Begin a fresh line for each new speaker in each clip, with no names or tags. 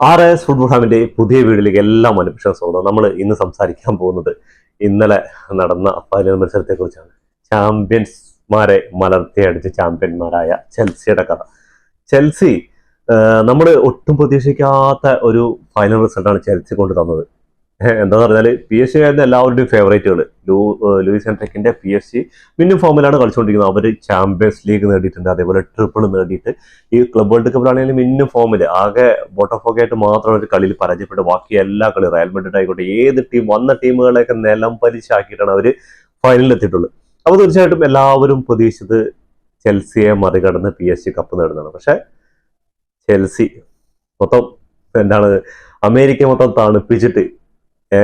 R S football ഹാമിന്റെ പുതിയ വീഡിയോയിലേക്ക് എല്ലാ മനുഷ്യ സ്വാഗതം. നമ്മൾ ഇന്ന് സംസാരിക്കാൻ പോകുന്നത് ഇന്നലെ നടന്ന ഫൈനൽ മത്സരത്തെ കുറിച്ചാണ് ചാമ്പ്യൻസ്മാരെ മലർത്തിയടിച്ച ചാമ്പ്യന്മാരായ ചെൽസിയുടെ കഥ. ചെൽസി നമ്മൾ ഒട്ടും പ്രതീക്ഷിക്കാത്ത ഒരു ഫൈനൽ റിസൾട്ടാണ് ചെൽസി കൊണ്ട് തന്നത് എന്താന്ന് പറഞ്ഞാൽ പി എസ് സി ആയിരുന്ന എല്ലാവരുടെയും ഫേവറേറ്റുകൾ ലൂ ലൂയിസ് എൻട്രിക്കിന്റെ പി എസ് സി മിന്നും ഫോമിലാണ് കളിച്ചുകൊണ്ടിരിക്കുന്നത് അവർ ചാമ്പ്യൻസ് ലീഗ് നേടിയിട്ടുണ്ട് അതേപോലെ ട്രിപ്പിൾ നേടിയിട്ട്. ഈ ക്ലബ് വേൾഡ് കപ്പിലാണെങ്കിലും മിന്നും ഫോമിൽ ആകെ ബോട്ടോഫോക്കെ ആയിട്ട് മാത്രം ഒരു കളിയിൽ പരാജയപ്പെട്ട് ബാക്കി എല്ലാ കളി റയൽ മെഡ്രിഡ് ആയിക്കോട്ടെ ഏത് ടീം വന്ന ടീമുകളെയൊക്കെ നിലം പരിശാക്കിയിട്ടാണ് അവർ ഫൈനലിൽ എത്തിയിട്ടുള്ളത്. അപ്പോൾ തീർച്ചയായിട്ടും എല്ലാവരും പ്രതീക്ഷിച്ചത് ചെൽസിയെ മറികടന്ന് പി എസ് സി കപ്പ് നേടുന്നതാണ്. പക്ഷെ ചെൽസി മൊത്തം എന്താണ് അമേരിക്ക മൊത്തം തണുപ്പിച്ചിട്ട് ഏ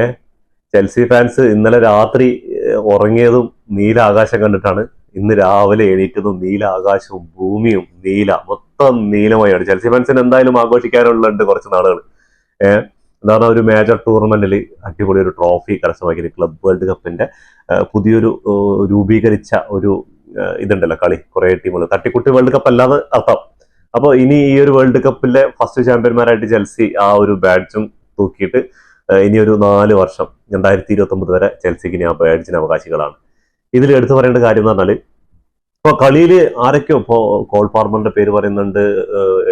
ചെൽസി ഫാൻസ് ഇന്നലെ രാത്രി ഉറങ്ങിയതും നീല ആകാശം കണ്ടിട്ടാണ് ഇന്ന് രാവിലെ എണീറ്റതും നീല ആകാശവും ഭൂമിയും നീല മൊത്തം നീലമയാണ് ചെൽസി ഫാൻസിന് എന്തായാലും ആഘോഷിക്കാനുള്ളുണ്ട് കുറച്ച് നാളുകൾ. ഏഹ് എന്താണ് ഒരു മേജർ ടൂർണമെന്റിൽ അടിപൊളി ഒരു ട്രോഫി കരസ്ഥമാക്കിയത് ക്ലബ് വേൾഡ് കപ്പിന്റെ പുതിയൊരു രൂപീകരിച്ച ഒരു ഇതുണ്ടല്ലോ കളി കുറെ ടീമുകൾ തട്ടിക്കുട്ടി വേൾഡ് കപ്പ് അല്ലാതെ അർത്ഥം. അപ്പോൾ ഇനി ഈ ഒരു വേൾഡ് കപ്പിലെ ഫസ്റ്റ് ചാമ്പ്യന്മാരായിട്ട് ചെൽസി ആ ഒരു ബാഡ്ജും തൂക്കിയിട്ട് ഇനി ഒരു നാല് വർഷം രണ്ടായിരത്തി ഇരുപത്തി ഒമ്പത് വരെ ചെൽസിക്ക് ആ ബാഡ്ജിന് അവകാശികളാണ്. ഇതിൽ എടുത്തു പറയേണ്ട കാര്യം എന്ന് പറഞ്ഞാൽ ഇപ്പോൾ കളിയിൽ ആരൊക്കെയോ ഇപ്പോൾ കോൾ ഫാർമറിന്റെ പേര് പറയുന്നുണ്ട്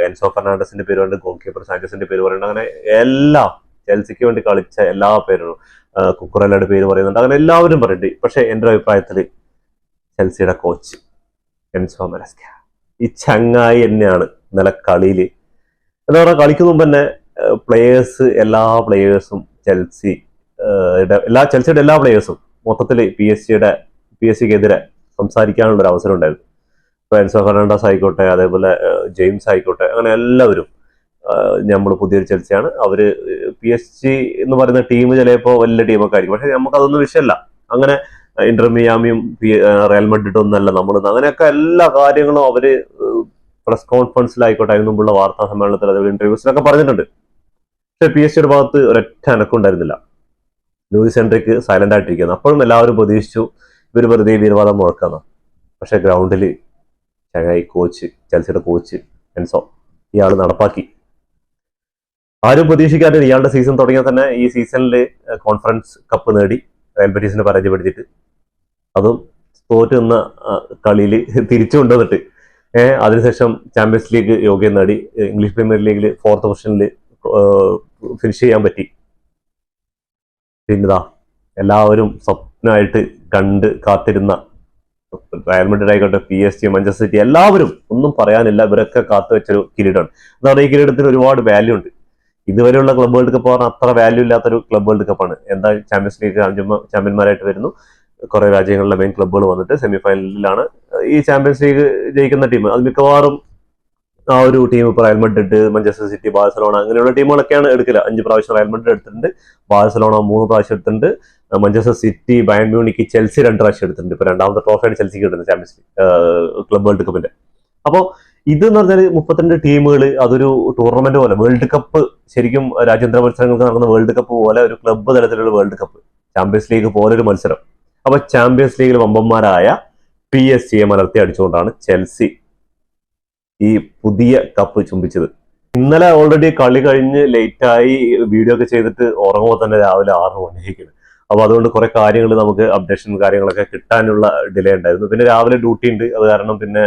എൻസോ ഫെർണാണ്ടസിന്റെ പേര് പറയുന്നുണ്ട് ഗോൾ കീപ്പർ സാഞ്ചസിന്റെ പേര് പറയുന്നുണ്ട് അങ്ങനെ എല്ലാം ചെൽസിക്ക് വേണ്ടി കളിച്ച എല്ലാ പേരും കുക്കുറലയുടെ പേര് പറയുന്നുണ്ട് അങ്ങനെ എല്ലാവരും പറയുന്നുണ്ട്. പക്ഷേ എന്റെ അഭിപ്രായത്തിൽ ചെൽസിയുടെ കോച്ച് എൻസോ മെലസ്ക ഈ ചങ്ങായി തന്നെയാണ് ഇന്നലെ കളിയിൽ എന്താ പറയുക കളിക്ക് മുമ്പ് തന്നെ പ്ലേയേഴ്സ് എല്ലാ പ്ലേയേഴ്സും ചെൽസി എല്ലാ ചെൽസിയുടെ എല്ലാ പ്ലേയേഴ്സും മൊത്തത്തിൽ പി എസ് സിയുടെ പി എസ് സിക്കെതിരെ സംസാരിക്കാനുള്ള ഒരു അവസരം ഉണ്ടായിരുന്നു. ഇപ്പൊ എൻസോ ഫെർണാണ്ടസ് ആയിക്കോട്ടെ അതേപോലെ ജെയിംസ് ആയിക്കോട്ടെ അങ്ങനെ എല്ലാവരും നമ്മൾ പുതിയൊരു ചെൽസിയാണ്. അവർ പി എസ് ജി എന്ന് പറയുന്ന ടീം ചിലപ്പോൾ വലിയ ടീമൊക്കെ ആയിരിക്കും. പക്ഷെ നമുക്ക് അതൊന്നും വിഷയമല്ല അങ്ങനെ ഇന്റർ മിയാമിയും പി- റയൽ മഡ്രിഡും ഒന്നല്ല നമ്മൾ അങ്ങനെയൊക്കെ എല്ലാ കാര്യങ്ങളും അവർ പ്രസ് കോൺഫറൻസിലായിക്കോട്ടെ അതിന് മുമ്പുള്ള വാർത്താ സമ്മേളനത്തിൽ അതേപോലെ ഇന്റർവ്യൂസിലൊക്കെ പറഞ്ഞിട്ടുണ്ട്. പക്ഷെ പി എസ് സിയുടെ ഭാഗത്ത് ഒരൊറ്റ അനക്കം ഉണ്ടായിരുന്നില്ല. ലൂയിസ് എൻട്രിക്ക് സൈലന്റ് ആയിട്ടിരിക്കുന്നു. അപ്പോഴും എല്ലാവരും പ്രതീക്ഷിച്ചു ഇവർ വെറുതെ വീരവാദം മുഴക്കാന്ന്. പക്ഷെ ഗ്രൗണ്ടിൽ ചങ്ങായി കോച്ച് ചെൽസിയുടെ കോച്ച് എൻസോ ഇയാൾ നടപ്പാക്കി. ആരും പ്രതീക്ഷിക്കാതെ ഇയാളുടെ സീസൺ തുടങ്ങിയാൽ തന്നെ ഈ സീസണിൽ കോൺഫറൻസ് കപ്പ് നേടി റയൽ ബെറ്റീസിനെ പരാജയപ്പെടുത്തിയിട്ട്. അതും തോറ്റ് നിന്ന കളിയിൽ തിരിച്ചു കൊണ്ടുവന്നിട്ട്. ഏഹ് അതിനുശേഷം ചാമ്പ്യൻസ് ലീഗ് യോഗ്യം നേടി. ഇംഗ്ലീഷ് പ്രീമിയർ ലീഗിൽ ഫോർത്ത് പൊസിഷനിൽ ഫിനിഷ് ചെയ്യാൻ പറ്റി. പിന്നെതാ എല്ലാവരും സ്വപ്നമായിട്ട് കണ്ട് കാത്തിരുന്ന റയൽ ആയിക്കോട്ടെ P S G Manchester City എല്ലാവരും ഒന്നും പറയാനില്ല ഇവരൊക്കെ കാത്തു വെച്ചൊരു കിരീടമാണ്. എന്താണ് ഈ കിരീടത്തിന് ഒരുപാട് വാല്യൂ ഉണ്ട്. ഇതുവരെയുള്ള ക്ലബ് വേൾഡ് കപ്പ് പറഞ്ഞാൽ അത്ര വാല്യൂ ഇല്ലാത്തൊരു ക്ലബ് വേൾഡ് കപ്പാണ് എന്താ ചാമ്പ്യൻസ് ലീഗ് ചാമ്പ്യന്മാരായിട്ട് വരുന്നു. കുറെ രാജ്യങ്ങളിലെ മെയിൻ ക്ലബ്ബുകൾ വന്നിട്ട് സെമിഫൈനലിലാണ് ഈ ചാമ്പ്യൻസ് ലീഗ് ജയിക്കുന്ന ടീം അത് മിക്കവാറും ആ ഒരു ടീം ഇപ്പോൾ Real Madrid Manchester City Barcelona അങ്ങനെയുള്ള ടീമുകളൊക്കെയാണ് എടുക്കില്ല അഞ്ച് പ്രാവശ്യം റയൽ മഡ്രിഡ് എടുത്തിട്ടുണ്ട്. ബാഴ്സലോണ മൂന്ന് പ്രാവശ്യം എടുത്തിട്ടുണ്ട്. Manchester City Bayern Munich Chelsea രണ്ട് പ്രാവശ്യം എടുത്തിട്ടുണ്ട്. ഇപ്പൊ രണ്ടാമത്തെ ട്രോഫിയാണ് ചെൽസിക്ക് കിട്ടുന്നത് ചാമ്പ്യൻസ് ക്ലബ് വേൾഡ് കപ്പിന്റെ അപ്പോൾ ഇത് എന്ന് പറഞ്ഞാൽ മുപ്പത്തിരണ്ട് ടീമുകൾ അതൊരു ടൂർണമെന്റ് പോലെ വേൾഡ് കപ്പ് ശരിക്കും രാജ്യാന്തര മത്സരങ്ങൾക്ക് നടക്കുന്ന വേൾഡ് കപ്പ് പോലെ ഒരു ക്ലബ്ബ് തലത്തിലുള്ള വേൾഡ് കപ്പ് ചാമ്പ്യൻസ് ലീഗ് പോലെ ഒരു മത്സരം. അപ്പൊ ചാമ്പ്യൻസ് ലീഗിൽ വമ്പന്മാരായ പി എസ് സിയെ മലർത്തി അടിച്ചുകൊണ്ടാണ് ചെൽസി ഈ പുതിയ കപ്പ് ചുംബിച്ചത്. ഇന്നലെ ഓൾറെഡി കളി കഴിഞ്ഞ് ലേറ്റായി വീഡിയോ ഒക്കെ ചെയ്തിട്ട് ഉറങ്ങുമ്പോൾ തന്നെ രാവിലെ ആറ് മണിയായിരിക്കും അപ്പോൾ അതുകൊണ്ട് കുറെ കാര്യങ്ങൾ നമുക്ക് അപ്ഡേഷൻ കാര്യങ്ങളൊക്കെ കിട്ടാനുള്ള ഡിലേ ഉണ്ടായിരുന്നു. പിന്നെ രാവിലെ ഡ്യൂട്ടി ഉണ്ട്. അത് കാരണം പിന്നെ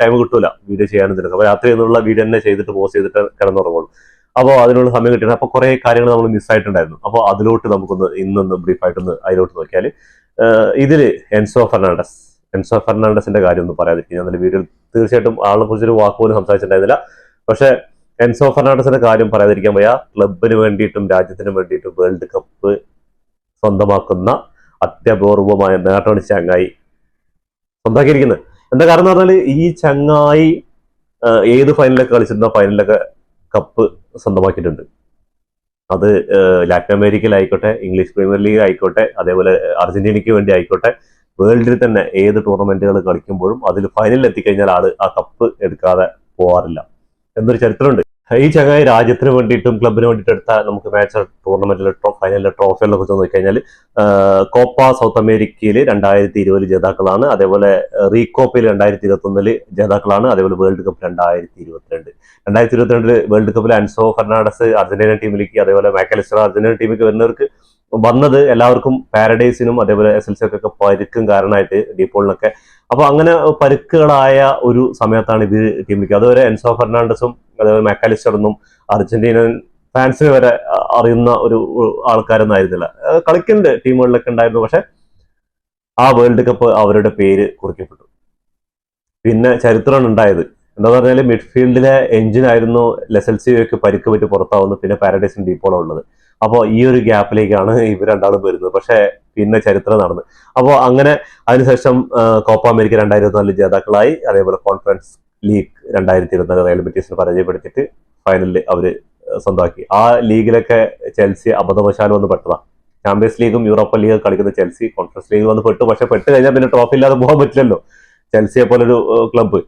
ടൈം കിട്ടൂല. വീഡിയോ ചെയ്യാനും തരുന്നത് അപ്പൊ രാത്രി എന്നുള്ള വീഡിയോ തന്നെ ചെയ്തിട്ട് പോസ്റ്റ് ചെയ്തിട്ട് കിടന്നുറങ്ങുള്ളൂ. അപ്പോൾ അതിനുള്ള സമയം കിട്ടിയത് അപ്പോൾ കുറേ കാര്യങ്ങൾ നമ്മൾ മിസ്സായിട്ടുണ്ടായിരുന്നു അപ്പോൾ അതിലോട്ട് നമുക്കൊന്ന് ഇന്നൊന്ന് ബ്രീഫായിട്ടൊന്ന് അതിലോട്ട് നോക്കിയാൽ ഇതിൽ എൻസോ ഫെർണാണ്ടസ്. എൻസോ ഫെർണാണ്ടസിന്റെ കാര്യം ഒന്നും പറയാതിരിക്കും ഞാൻ വീഡിയോയിൽ തീർച്ചയായിട്ടും ആളെ കുറിച്ചൊരു വാക്ക് പോലും സംസാരിച്ചിട്ടുണ്ടായിരുന്നില്ല. പക്ഷെ എൻസോ ഫെർണാണ്ടസിന്റെ കാര്യം പറയാതിരിക്കാൻ വയ്യ. ക്ലബിന് വേണ്ടിയിട്ടും രാജ്യത്തിന് വേണ്ടിയിട്ടും വേൾഡ് കപ്പ് സ്വന്തമാക്കുന്ന അത്യപൂർവമായ നേട്ടമാണ് ചങ്ങായി സ്വന്തമാക്കിയിരിക്കുന്നത്. എന്താ കാരണം എന്ന് പറഞ്ഞാൽ ഈ ചങ്ങായി ഏത് ഫൈനലൊക്കെ കളിച്ചിരുന്ന ഫൈനലൊക്കെ കപ്പ് സ്വന്തമാക്കിയിട്ടുണ്ട്. അത് ലാറ്റിൻ അമേരിക്കയിലായിക്കോട്ടെ ഇംഗ്ലീഷ് പ്രീമിയർ ലീഗ് ആയിക്കോട്ടെ അതേപോലെ അർജന്റീനയ്ക്ക് വേണ്ടി ആയിക്കോട്ടെ വേൾഡിൽ തന്നെ ഏത് ടൂർണമെന്റുകൾ കളിക്കുമ്പോഴും അതിൽ ഫൈനലിൽ എത്തിക്കഴിഞ്ഞാൽ ആൾ ആ കപ്പ് എടുക്കാതെ പോവാറില്ല. എന്നൊരു ചരിത്രമുണ്ട്. ഈ ചങ്ങായി രാജ്യത്തിന് വേണ്ടിയിട്ടും ക്ലബിന് വേണ്ടിയിട്ട് എടുത്ത നമുക്ക് മാച്ച് ടൂർണമെന്റിലെ ഫൈനലിലെ ട്രോഫികളെ കുറിച്ച് നോക്കിക്കഴിഞ്ഞാൽ കോപ്പ സൗത്ത് അമേരിക്കയിൽ രണ്ടായിരത്തി ഇരുപതിൽ ജേതാക്കളാണ്. അതേപോലെ റീകോപ്പയിൽ രണ്ടായിരത്തി ഇരുപത്തി ഒന്നിൽ ജേതാക്കളാണ്. അതേപോലെ വേൾഡ് കപ്പ് രണ്ടായിരത്തി ഇരുപത്തിരണ്ട് രണ്ടായിരത്തി ഇരുപത്തിരണ്ടിൽ വേൾഡ് കപ്പിൽ അൻസോ ഫെർണാണ്ടസ് അർജന്റീന ടീമിലേക്ക് അതേപോലെ മാക്കലിസ്റ്റർ അർജന്റീന ടീമിലേക്ക് വരുന്നവർക്ക് വന്നത് എല്ലാവർക്കും പാരഡൈസിനും അതേപോലെ എസ് എൽ സി ഒക്കെ പരുക്കും കാരണമായിട്ട് ഡീപോളിനൊക്കെ. അപ്പൊ അങ്ങനെ പരുക്കുകളായ ഒരു സമയത്താണ് ഇത് ടീമിലേക്ക് അതുവരെ എൻസോ ഫെർണാണ്ടസും അതേപോലെ മെക്കാലിസ്റ്ററൊന്നും അർജന്റീനൻ ഫാൻസിന് വരെ അറിയുന്ന ഒരു ആൾക്കാരൊന്നും ആയിരുന്നില്ല. കളിക്കുന്നുണ്ട് ടീമുകളിലൊക്കെ ഉണ്ടായിരുന്നു. പക്ഷെ ആ വേൾഡ് കപ്പ് അവരുടെ പേര് കുറിക്കപ്പെട്ടു. പിന്നെ ചരിത്രമാണ് ഉണ്ടായത്. എന്താ പറഞ്ഞാൽ മിഡ്ഫീൽഡിലെ എഞ്ചിൻ ആയിരുന്നു ലെസൽസിയൊക്കെ പരിക്ക് പറ്റി പുറത്താവുന്നത്. പിന്നെ പാരഡൈസും ഡീപ്പോളാണ് ഉള്ളത്. അപ്പോൾ ഈ ഒരു ഗ്യാപ്പിലേക്കാണ് ഇവർ രണ്ടാളും വരുന്നത്. പക്ഷേ പിന്നെ ചരിത്രം നടന്നു. അപ്പോൾ അങ്ങനെ അതിനുശേഷം കോപ്പ അമേരിക്ക രണ്ടായിരത്തി നാലിൽ ജേതാക്കളായി. അതേപോലെ കോൺഫറൻസ് ലീഗ് രണ്ടായിരത്തി ഇരുപത്തിനാല് റയൽ ബെറ്റീസിനെ പരാജയപ്പെടുത്തിയിട്ട് ഫൈനലിൽ അവർ സ്വന്തമാക്കി. ആ ലീഗിലൊക്കെ ചെൽസി അബദ്ധവശാലും വന്ന് പെട്ടതാണ് ചാമ്പ്യൻസ് ലീഗും യൂറോപ്പ ലീഗ് കളിക്കുന്ന ചെൽസി കോൺഫറൻസ് ലീഗ് വന്ന് പെട്ടു. പക്ഷെ പെട്ട് കഴിഞ്ഞാൽ പിന്നെ ട്രോഫി ഇല്ലാതെ പോകാൻ പറ്റില്ലല്ലോ. ചെൽസിയെ പോലൊരു ക്ലബ്ബ്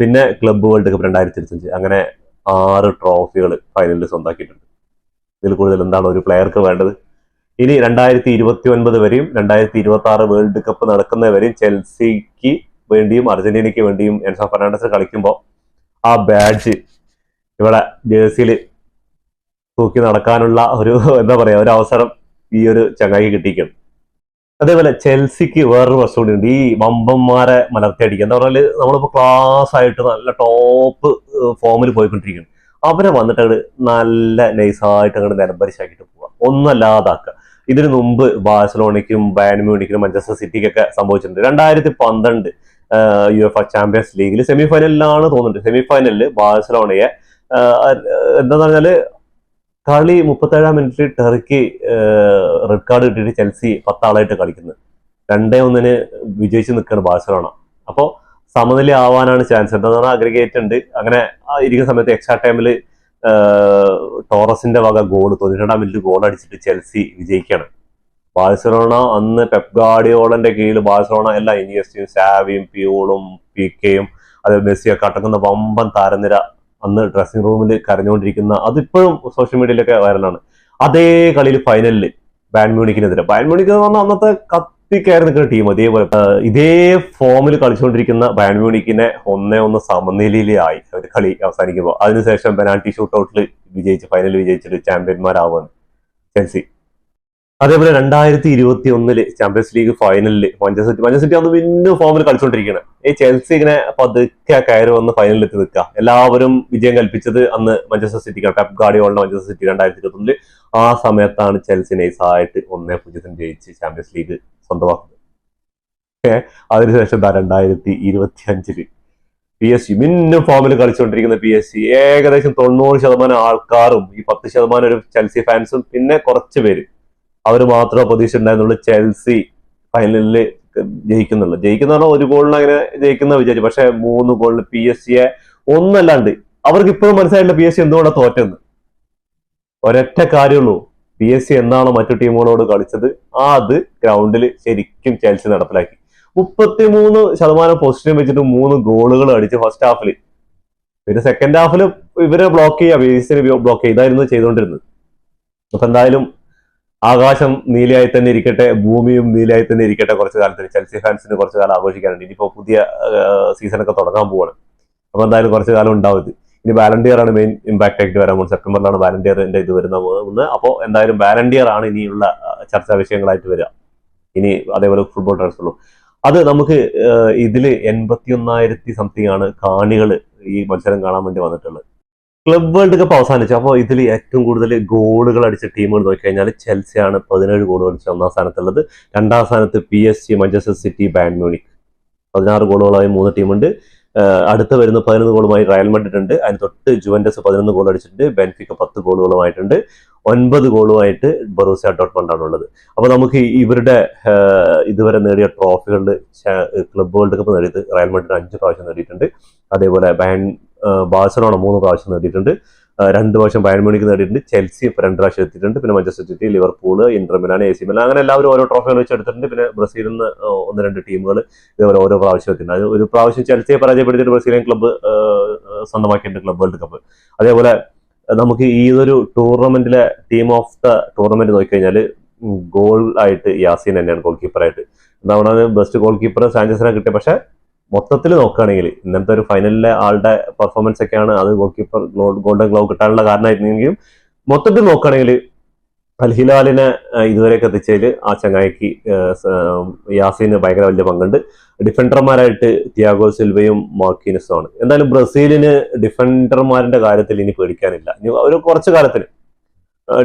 പിന്നെ ക്ലബ്ബ് വേൾഡ് കപ്പ് രണ്ടായിരത്തി ഇരുപത്തഞ്ച് അങ്ങനെ ആറ് ട്രോഫികൾ ഫൈനലിൽ സ്വന്തമാക്കിയിട്ടുണ്ട്. ഇതിൽ കൂടുതൽ എന്താണ് ഒരു പ്ലെയർക്ക് വേണ്ടത്? ഇനി രണ്ടായിരത്തി ഇരുപത്തി ഒൻപത് വരെയും രണ്ടായിരത്തി ഇരുപത്തി ആറ് വേൾഡ് കപ്പ് നടക്കുന്ന വരെയും ചെൽസിക്ക് വേണ്ടിയും അർജന്റീനയ്ക്ക് വേണ്ടിയും എൻസോ ഫെർണാണ്ടസ് കളിക്കുമ്പോൾ ആ ബാഡ്ജ് ഇവിടെ ജേഴ്സിയിൽ തൂക്കി നടക്കാനുള്ള ഒരു എന്താ പറയാ ഒരു അവസരം ഈ ഒരു ചങ്ങായി കിട്ടിയിട്ടുണ്ട് അതേപോലെ ചെൽസിക്ക് വേറൊരു പ്രശ്നം കൂടി ഉണ്ട് ഈ വമ്പന്മാരെ മലർത്തിയടിക്കുക. എന്താ പറഞ്ഞാൽ നമ്മളിപ്പോൾ ക്ലാസ് ആയിട്ട് നല്ല ടോപ്പ് ഫോമിൽ പോയിക്കൊണ്ടിരിക്കുന്നു അവരെ വന്നിട്ട് അങ്ങട് നല്ല നൈസായിട്ട് അങ്ങോട്ട് നിലംപരിശാക്കിയിട്ട് പോവാ. ഒന്നല്ലാതാക്കുക ഇതിനു മുമ്പ് ബാഴ്സലോണയ്ക്കും ബയൺ മ്യൂണിക്കിനും മാഞ്ചസ്റ്റർ സിറ്റിക്കൊക്കെ സംഭവിച്ചിട്ടുണ്ട്. രണ്ടായിരത്തി പന്ത്രണ്ട് യു എഫ് ചാമ്പ്യൻസ് ലീഗിൽ സെമി ഫൈനലിലാണ് തോന്നുന്നുണ്ട്. സെമി ഫൈനലിൽ ബാഴ്സലോണയെ എന്താന്ന് എന്താ പറഞ്ഞാൽ കളി മുപ്പത്തേഴാം മിനിറ്റിൽ ടെറിക്ക് റെഡ് കാർഡ് കിട്ടിയിട്ട് ചെൽസി പത്താളായിട്ട് കളിക്കുന്നത് രണ്ടേ ഒന്നിന് വിജയിച്ച് നിൽക്കുകയാണ് ബാഴ്സലോണ. അപ്പോൾ സമനില ആവാനാണ് ചാൻസ് എന്താ പറഞ്ഞാൽ അഗ്രിഗേറ്റ് ഉണ്ട്. അങ്ങനെ ഇരിക്കുന്ന സമയത്ത് എക്സ്ട്രാ ടൈമിൽ ടോറസിന്റെ വക ഗോൾ തൊണ്ണൂറ്റാം മിനിറ്റ് ഗോൾ അടിച്ചിട്ട് ചെൽസി വിജയിക്കുകയാണ് ബാഴ്സലോണ അന്ന് പെപ് ഗാർഡിയോളന്റെ കീഴിൽ ബാഴ്സലോണ എല്ലാ ഇനിയസ്റ്റിയും സാവിയും പിയൂളും പി കെയും അതേപോലെ മെസ്സിയൊക്കെ അടക്കുന്ന വമ്പൻ താരനിര അന്ന് ഡ്രസ്സിംഗ് റൂമിൽ കരഞ്ഞുകൊണ്ടിരിക്കുന്ന അതിപ്പോഴും സോഷ്യൽ മീഡിയയിലൊക്കെ വൈറലാണ് അതേ കളിയിൽ ഫൈനലിൽ ബാൻ മ്യൂണിക്കിനെതിരെ. പറഞ്ഞാൽ അന്നത്തെ കത്തിക്കയറി നിൽക്കുന്ന ടീം അതേപോലെ ഇതേ ഫോമിൽ കളിച്ചുകൊണ്ടിരിക്കുന്ന ബാൻമ്യൂണിക്കിനെ ഒന്നേ ഒന്ന് സമനിലയിലായി ഒരു കളി അവസാനിക്കുമ്പോൾ അതിനുശേഷം പെനാൽറ്റി ഷൂട്ടൗട്ടിൽ വിജയിച്ച് ഫൈനൽ വിജയിച്ചിട്ട് ചാമ്പ്യന്മാരാവുകയാണ് ചെൽസി. അതേപോലെ രണ്ടായിരത്തി ഇരുപത്തി ഒന്നിൽ ചാമ്പ്യൻസ് ലീഗ് ഫൈനലിൽ മാഞ്ചസ്റ്റർ സിറ്റി മാഞ്ചസ്റ്റർ സിറ്റി അന്ന് വീണ്ടും ഫോമിൽ കളിച്ചുകൊണ്ടിരിക്കുകയാണ് ഈ ചെൽസി ഇങ്ങനെ പതുക്കെ കയറി വന്ന് ഫൈനലിൽ എത്തി നിൽക്കുക എല്ലാവരും വിജയം കൽപ്പിച്ചത് അന്ന് മാഞ്ചസ്റ്റർ സിറ്റിക്കാണ് പെപ് ഗാർഡിയോളിന്റെ മാഞ്ചസ്റ്റർ സിറ്റി രണ്ടായിരത്തി ഇരുപത്തി ഒന്നിൽ ആ സമയത്താണ് ചെൽസി നൈസായിട്ട് ഒന്നേ പൂജ്യത്തിന് ജയിച്ച് ചാമ്പ്യൻസ് ലീഗ് സ്വന്തമാക്കുന്നത്. ഏ, അതിനുശേഷം എന്താ രണ്ടായിരത്തി ഇരുപത്തി അഞ്ചിൽ പി എസ് സി മിന്നും ഫോമിൽ കളിച്ചുകൊണ്ടിരിക്കുന്ന പി എസ് സി ഏകദേശം തൊണ്ണൂറ് ശതമാനം ആൾക്കാരും ഈ പത്ത് ശതമാനം ഒരു ചെൽസി ഫാൻസും പിന്നെ കുറച്ച് പേര് അവർ മാത്രമേ പ്രതീക്ഷ ഉണ്ടായിരുന്നുള്ളൂ ചെൽസി ഫൈനലിൽ ജയിക്കുന്നുള്ളൂ. ജയിക്കുന്ന പറഞ്ഞാൽ ഒരു ഗോളിന് അങ്ങനെ ജയിക്കുന്ന വിചാരിച്ചു പക്ഷെ മൂന്ന് ഗോളിന് പി എസ് സിയെ ഒന്നല്ലാണ്ട് അവർക്ക് ഇപ്പോഴും മനസ്സിലായില്ല പി എസ് സി എന്തുകൊണ്ടാണ് തോറ്റെന്ന് ഒരൊറ്റ കാര്യമുള്ളൂ. പി എസ് സി എന്നാണ് മറ്റു ടീമുകളോട് കളിച്ചത്? ആ അത് ഗ്രൗണ്ടിൽ ശരിക്കും ചെൽസി നടപ്പിലാക്കി. മുപ്പത്തി മൂന്ന് ശതമാനം പൊസിഷൻ വെച്ചിട്ട് മൂന്ന് ഗോളുകൾ അടിച്ച് ഫസ്റ്റ് ഹാഫിൽ പിന്നെ സെക്കൻഡ് ഹാഫിൽ ഇവരെ ബ്ലോക്ക് ചെയ്യുക പി എസ് സിനെ ബ്ലോക്ക് ചെയ്യുക ഇതായിരുന്നു ചെയ്തുകൊണ്ടിരുന്നത് അപ്പൊ എന്തായാലും ആകാശം നീലയായി തന്നെ ഇരിക്കട്ടെ ഭൂമിയും നീലയായി തന്നെ ഇരിക്കട്ടെ കുറച്ച് കാലത്തിന്. ചെൽസി ഫാൻസിന് കുറച്ച് കാലം ആഘോഷിക്കാനുണ്ട്. ഇനിയിപ്പോ പുതിയ സീസണൊക്കെ തുടങ്ങാൻ പോവാണ്. അപ്പൊ എന്തായാലും കുറച്ച് കാലം ഉണ്ടാവും ഇനി വാലണ്ടിയർ ആണ് മെയിൻ ഇമ്പാക്ട് ആയിട്ട് വരാൻ പോകുന്നത്. സെപ്റ്റംബറിലാണ് വാലണ്ടിയറിന്റെ ഇത് വരുന്ന ഒന്ന് അപ്പോൾ എന്തായാലും വാലണ്ടിയർ ആണ് ഇനിയുള്ള ചർച്ചാ വിഷയങ്ങളായിട്ട് വരിക. ഇനി അതേപോലെ ഫുട്ബോൾ ട്രാൻസ്ഫറും അത് നമുക്ക് ഇതിൽ എൺപത്തി ഒന്നായിരത്തി സംതിങ് ആണ് കാണികൾ ഈ മത്സരം കാണാൻ വേണ്ടി വന്നിട്ടുള്ളത്. ക്ലബ് വേൾഡ് കപ്പ് അവസാനിച്ചു. അപ്പോൾ ഇതിൽ ഏറ്റവും കൂടുതൽ ഗോളുകൾ അടിച്ച ടീമുകൾ നോക്കിക്കഴിഞ്ഞാൽ ചെൽസിയാണ് പതിനേഴ് ഗോളുകൾ അടിച്ച ഒന്നാം സ്ഥാനത്തുള്ളത്. രണ്ടാം സ്ഥാനത്ത് P S G Manchester City Bayern Munich പതിനാറ് ഗോളുകളായി മൂന്ന് ടീമുണ്ട്. അടുത്ത വരുന്ന പതിനൊന്ന് ഗോളുമായി റയൽ മഡ്രിഡ് ഉണ്ട്. അതിന് തൊട്ട് ജുവൻഡസ് പതിനൊന്ന് ഗോൾ അടിച്ചിട്ടുണ്ട്. ബെൻഫിക്ക പത്ത് ഗോളുകളുമായിട്ടുണ്ട്. ഒൻപത് ഗോളുമായിട്ട് ബറൂസിയ ഡോട്ട്മണ്ടാണ് ഉള്ളത്. അപ്പോൾ നമുക്ക് ഇവരുടെ ഇതുവരെ നേടിയ ട്രോഫികളിൽ ക്ലബ് വേൾഡ് കപ്പ് നേടിയത് റയൽ മഡ്രിഡ് അഞ്ച് പ്രാവശ്യം നേടിയിട്ടുണ്ട്. അതേപോലെ ബാൻ ബാഴ്സലോണ മൂന്ന് പ്രാവശ്യം നേടിയിട്ടുണ്ട്. രണ്ട് പ്രാവശ്യം ബയൺ മ്യൂണിക്ക് നേടിയിട്ടുണ്ട്. ചെൽസി രണ്ട് പ്രാവശ്യം എത്തിയിട്ടുണ്ട്. പിന്നെ Manchester City Liverpool Inter Milan A C Milan അങ്ങനെ എല്ലാവരും ഓരോ ട്രോഫികൾ വെച്ച് എടുത്തിട്ടുണ്ട്. പിന്നെ ബ്രസീലിൽ നിന്ന് ഒന്ന് രണ്ട് ടീമുകൾ ഇതേപോലെ ഓരോ പ്രാവശ്യം എത്തിയിട്ടുണ്ട്. അത് ഒരു പ്രാവശ്യം ചെൽസിയെ പരാജയപ്പെടുത്തിയിട്ട് ബ്രസീലിയൻ ക്ലബ്ബ് സ്വന്തമാക്കിയിട്ടുണ്ട് ക്ലബ് വേൾഡ് കപ്പ്. അതേപോലെ നമുക്ക് ഈ ഒരു ടൂർണമെന്റിലെ ടീം ഓഫ് ദ ടൂർണമെന്റ് നോക്കിക്കഴിഞ്ഞാൽ ഗോൾ ആയിട്ട് യാസീൻ തന്നെയാണ് ഗോൾ കീപ്പറായിട്ട് എന്താണ് ബെസ്റ്റ് ഗോൾ കീപ്പർ സാഞ്ചസിനെ കിട്ടിയത് പക്ഷെ മൊത്തത്തിൽ നോക്കുകയാണെങ്കിൽ ഇന്നത്തെ ഒരു ഫൈനലിലെ ആളുടെ പെർഫോമൻസ് ഒക്കെയാണ് അത് ഗോൾ കീപ്പർ ഗോൾഡൻ ഗ്ലോ കിട്ടാനുള്ള കാരണമായിരുന്നെങ്കിലും മൊത്തത്തിൽ നോക്കുകയാണെങ്കിൽ അൽഹിലാലിനെ ഇതുവരെയൊക്കെ എത്തിച്ചതിൽ ആ ചങ്ങായിക്ക് യാസീന് ഭയങ്കര വലിയ പങ്കുണ്ട്. ഡിഫൻഡർമാരായിട്ട് തിയാഗോ സിൽവയും മാർക്കീനസും ആണ് എന്തായാലും ബ്രസീലിന് ഡിഫൻഡർമാരുടെ കാര്യത്തിൽ ഇനി പേടിക്കാനില്ല. ഇനി ഒരു കുറച്ച് കാലത്തിന്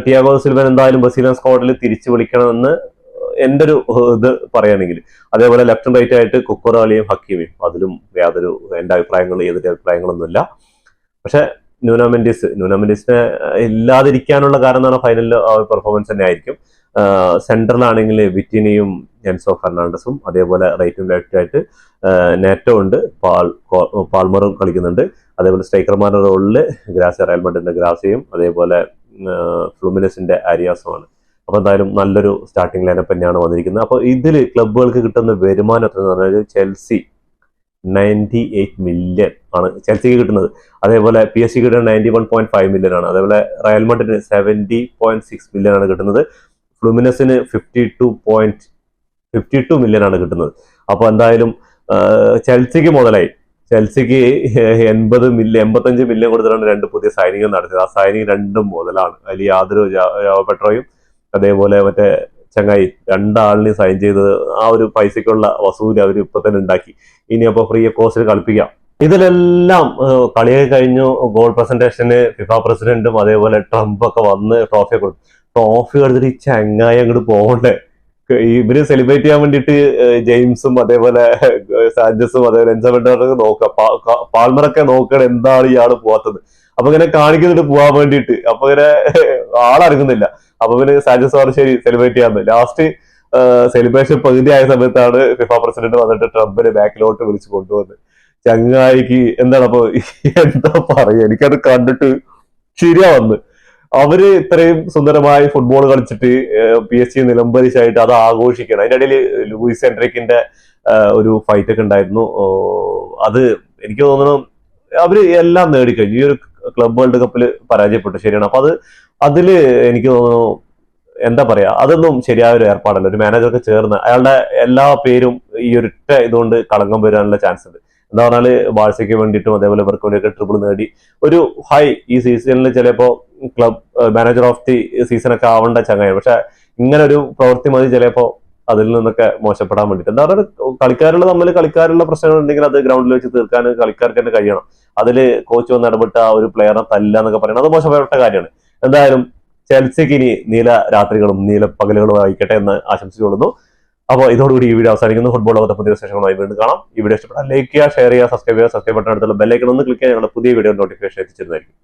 ടിയാഗോ സിൽവൻ എന്തായാലും ബ്രസീലിയൻ സ്ക്വാഡിൽ തിരിച്ചു വിളിക്കണമെന്ന് എന്റെ ഒരു ഇത് പറയുകയാണെങ്കിൽ അതേപോലെ ലെഫ്റ്റ് ആൻഡ് റൈറ്റ് ആയിട്ട് കുക്കുറാളിയും ഹക്കീമിയും. അതിലും യാതൊരു എന്റെ അഭിപ്രായങ്ങളും എതിരെ അഭിപ്രായങ്ങളൊന്നുമില്ല. പക്ഷെ ന്യൂനമെൻഡിസ് ന്യൂനാമെൻഡിസിനെ ഇല്ലാതിരിക്കാനുള്ള കാരണം എന്ന് പറഞ്ഞാൽ ഫൈനലിൽ പെർഫോമൻസ് തന്നെ ആയിരിക്കും സെൻട്രലാണെങ്കിൽ വിറ്റിനിയും ജെൻസോ ഫെർണാണ്ടസും അതേപോലെ റൈറ്റും ലെഫ്റ്റ് ആയിട്ട് നേറ്റോ ഉണ്ട്. പാൾ പാൾമറും കളിക്കുന്നുണ്ട്. അതേപോലെ സ്ട്രൈക്കർമാരുടെ റോളിൽ ഗ്രാസിയ റയൽമണ്ടിന്റെ ഗ്രാസിയും അതേപോലെ ഫ്ലുമിനസിന്റെ ആരിയാസുമാണ് അപ്പോൾ എന്തായാലും നല്ലൊരു സ്റ്റാർട്ടിംഗ് ലൈനപ്പ് തന്നെയാണ് വന്നിരിക്കുന്നത്. അപ്പോൾ ഇതിൽ ക്ലബ്ബുകൾക്ക് കിട്ടുന്ന വരുമാനം എന്ന് പറഞ്ഞാൽ ചെൽസി നയന്റി എയ്റ്റ് മില്യൺ ആണ് ചെൽസിക്ക് കിട്ടുന്നത്. അതേപോലെ പി എസ് സി കിട്ടുന്നത് ninety one point five million ആണ്. അതേപോലെ റയൽമണ്ടിന് സെവന്റി പോയിന്റ് സിക്സ് മില്യൺ ആണ് കിട്ടുന്നത്. ഫ്ലുമിനസിന് fifty two point fifty two million ആണ് കിട്ടുന്നത്. അപ്പോൾ എന്തായാലും ചെൽസിക്ക് മുതലായി. ചെൽസിക്ക് എൺപത് മില്യൺ എൺപത്തഞ്ച് മില്യൺ കൊടുത്തിട്ടാണ് രണ്ട് പുതിയ സൈനിങ് നടത്തിയത്. ആ സൈനിങ് രണ്ടും മുതലാണ്. അതിൽ യാതൊരു പെട്രോയും അതേപോലെ മറ്റേ ചങ്ങായി രണ്ടാളിനെ സൈൻ ചെയ്ത് ആ ഒരു പൈസക്കുള്ള വസൂൽ അവർ ഇപ്പൊ തന്നെ ഉണ്ടാക്കി. ഇനി അപ്പൊ ഫ്രീ കോസ്റ്റിൽ കളിപ്പിക്കാം. ഇതിലെല്ലാം കളിയെ കഴിഞ്ഞു. ഗോൾ പ്രസന്റേഷന് ഫിഫ പ്രസിഡന്റും അതേപോലെ ട്രംപ് ഒക്കെ വന്ന് ട്രോഫി കൊടുത്തു. ട്രോഫി എടുത്തിട്ട് ഈ ചങ്ങായി അങ്ങോട്ട് പോകണ്ടേ ഇവർ സെലിബ്രേറ്റ് ചെയ്യാൻ വേണ്ടിയിട്ട് ജെയിംസും അതേപോലെ സാഞ്ചസും അതേപോലെ എൻസമെന്റൊക്കെ നോക്കുക പാൽമറൊക്കെ നോക്കണം എന്താണ് ഇയാൾ പോവാത്തത്? അപ്പൊ ഇങ്ങനെ കാണിക്കുന്നിട്ട് പോവാൻ വേണ്ടിയിട്ട്. അപ്പൊ ഇങ്ങനെ ആളറിയുന്നില്ല. അപ്പൊ പിന്നെ സാജസ് പറഞ്ഞു ശരി സെലിബ്രേറ്റ് ചെയ്യാന്ന്. ലാസ്റ്റ് സെലിബ്രേഷൻ പകുതി ആയ സമയത്താണ് ഫിഫ പ്രസിഡന്റ് വന്നിട്ട് ട്രംപിനെ ബാക്കിലോട്ട് വിളിച്ചു കൊണ്ടുവന്നത് ചങ്ങായിക്ക് എന്താണ് അപ്പൊ എന്താ പറയാ? എനിക്കത് കണ്ടിട്ട് ശരിയാ വന്ന്. അവർ ഇത്രയും സുന്ദരമായി ഫുട്ബോൾ കളിച്ചിട്ട് പി എസ് സി നിലംപരിശായിട്ട് അത് ആഘോഷിക്കണം. അതിന്റെ ഇടയിൽ ലൂയിസ് എൻട്രിക്കിന്റെ ഒരു ഫൈറ്റ് ഒക്കെ ഉണ്ടായിരുന്നു. അത് എനിക്ക് തോന്നുന്നു അവർ എല്ലാം നേടിക്കഴിഞ്ഞു. ഈ ഒരു ക്ലബ് വേൾഡ് കപ്പിൽ പരാജയപ്പെട്ടു. ശരിയാണ്. അപ്പൊ അത് അതിൽ എനിക്ക് തോന്നുന്നു എന്താ പറയാ അതൊന്നും ശരിയായ ഒരു ഏർപ്പാടല്ല. ഒരു മാനേജർക്ക് ചേർന്ന് അയാളുടെ എല്ലാ പേരും ഈ ഒരിട്ട ഇതുകൊണ്ട് കളങ്കം വരാനുള്ള ചാൻസ് ഉണ്ട്. എന്താ പറഞ്ഞാൽ ബാഴ്സയ്ക്ക് വേണ്ടിയിട്ടും അതേപോലെ ഇവർക്ക് വേണ്ടിയൊക്കെ ട്രിപ്പിൾ നേടി. ഒരു ഹൈ ഈ സീസണിൽ ചിലപ്പോ club manager of the season ഒക്കെ ആവേണ്ട ചങ്ങായി. പക്ഷെ ഇങ്ങനെ ഒരു പ്രവൃത്തി മതി ചിലപ്പോ അതിൽ നിന്നൊക്കെ മോശപ്പെടാൻ വേണ്ടിയിട്ട്. എന്താ പറയുക കളിക്കാരുള്ള തമ്മിൽ കളിക്കാരുള്ള പ്രശ്നങ്ങൾ ഉണ്ടെങ്കിൽ അത് ഗ്രൗണ്ടിൽ വെച്ച് തീർക്കാൻ കളിക്കാർക്ക് തന്നെ കഴിയണം. അതിൽ കോച്ച് വന്ന് ഇടപെട്ട ആ ഒരു പ്ലെയറെ തല്ല എന്നൊക്കെ പറയുന്നത് അത് മോശപ്പെട്ട കാര്യമാണ്. എന്തായാലും ചെൽസിക്ക് ഇനി നീല രാത്രികളും നീല പകലുകളും ആയിക്കട്ടെ എന്ന് ആശംസിച്ചുകൊള്ളുന്നു. അപ്പോൾ ഇതോടുകൂടി ഈ വീഡിയോ അവസാനിക്കുന്നു. ഫുട്ബോൾ ലോകത്തെ പുതിയ വിശേഷങ്ങളുമായി വീണ്ടും കാണാം. ഈ വീഡിയോ ഇഷ്ടപ്പെട്ടാൽ ലൈക്ക് ചെയ്യുക ഷെയർ ചെയ്യുക സബ്സ്ക്രൈബ് ചെയ്യുക സബ്സ്ക്രൈബ് ബട്ടൺ അടുത്തുള്ള ബെല്ലൈക്കൺ ഒന്ന് ക്ലിക്ക് ചെയ്യാൻ ഞങ്ങളുടെ പുതിയ വീഡിയോ നോട്ടിഫിക്കേഷൻ എത്തിച്ചിരുന്നതായിരിക്കും.